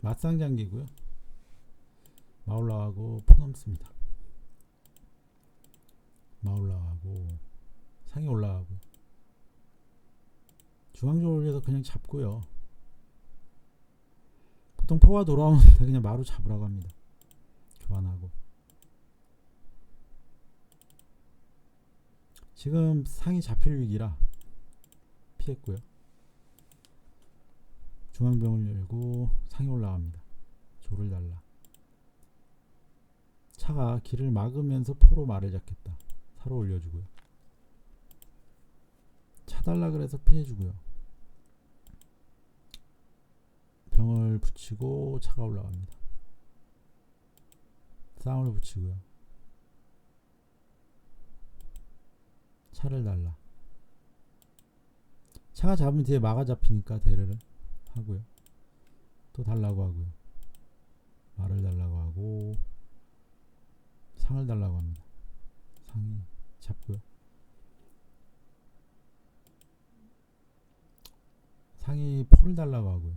맞상장기고요. 마 올라가고 포 넘습니다. 마 올라가고 상이 올라가고 중앙적으로 해서 그냥 잡고요. 보통 포가 돌아오는데 그냥 마루 잡으라고 합니다. 교환하고 지금 상이 잡힐 위기라 피했고요. 중앙병을 열고 상이 올라갑니다. 조를 달라. 차가 길을 막으면서 포로 말을 잡겠다. 사로 올려주고요. 차 달라 그래서 피해주고요. 병을 붙이고 차가 올라갑니다. 쌍을 붙이고요. 차를 달라. 차가 잡으면 뒤에 마가 잡히니까 대를 하고요. 또 달라고 하고요. 말을 달라고 하고 상을 달라고 합니다. 상이 잡고요. 상이 포를 달라고 하고요.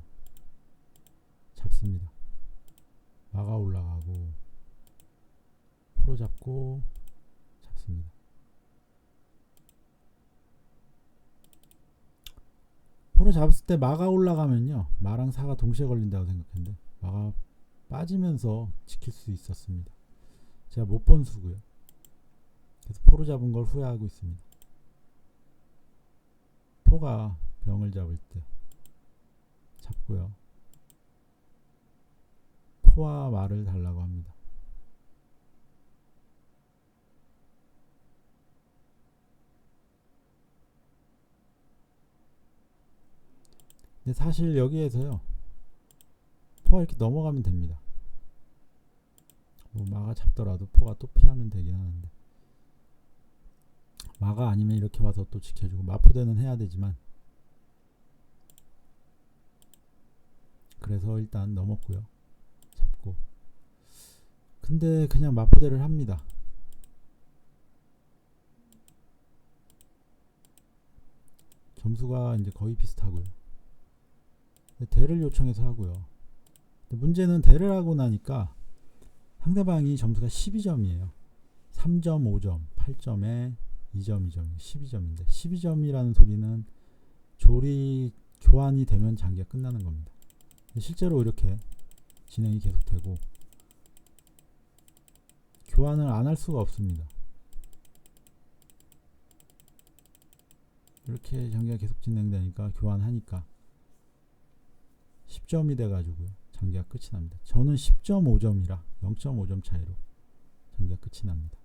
잡습니다. 마가 올라가고 포로 잡고 잡습니다. 포로 잡았을 때 마가 올라가면요. 마랑 사가 동시에 걸린다고 생각했는데 마가 빠지면서 지킬 수 있었습니다. 제가 못 본 수고요. 그래서 포로 잡은 걸 후회하고 있습니다. 포가 병을 잡을 때 잡고요. 포와 말을 달라고 합니다. 근데 사실 여기에서요. 포가 이렇게 넘어가면 됩니다. 뭐 마가 잡더라도 포가 또 피하면 되긴 하는데 마가 아니면 이렇게 와서 또 지켜주고 마포대는 해야 되지만 그래서 일단 넘었고요. 잡고 근데 그냥 마포대를 합니다. 점수가 이제 거의 비슷하고요. 근데 대를 요청해서 하고요. 문제는 대를 하고 나니까 상대방이 점수가 12점이에요. 3점, 5점, 8점에 2점, 2점, 12점인데 12점이라는 소리는 조리 교환이 되면 장기가 끝나는 겁니다. 실제로 이렇게 진행이 계속되고 교환을 안 할 수가 없습니다. 이렇게 장기가 계속 진행되니까 교환하니까 10점이 돼가지고요. 장기가 끝이 납니다. 저는 10.5점이라 0.5점 차이로 장기가 끝이 납니다.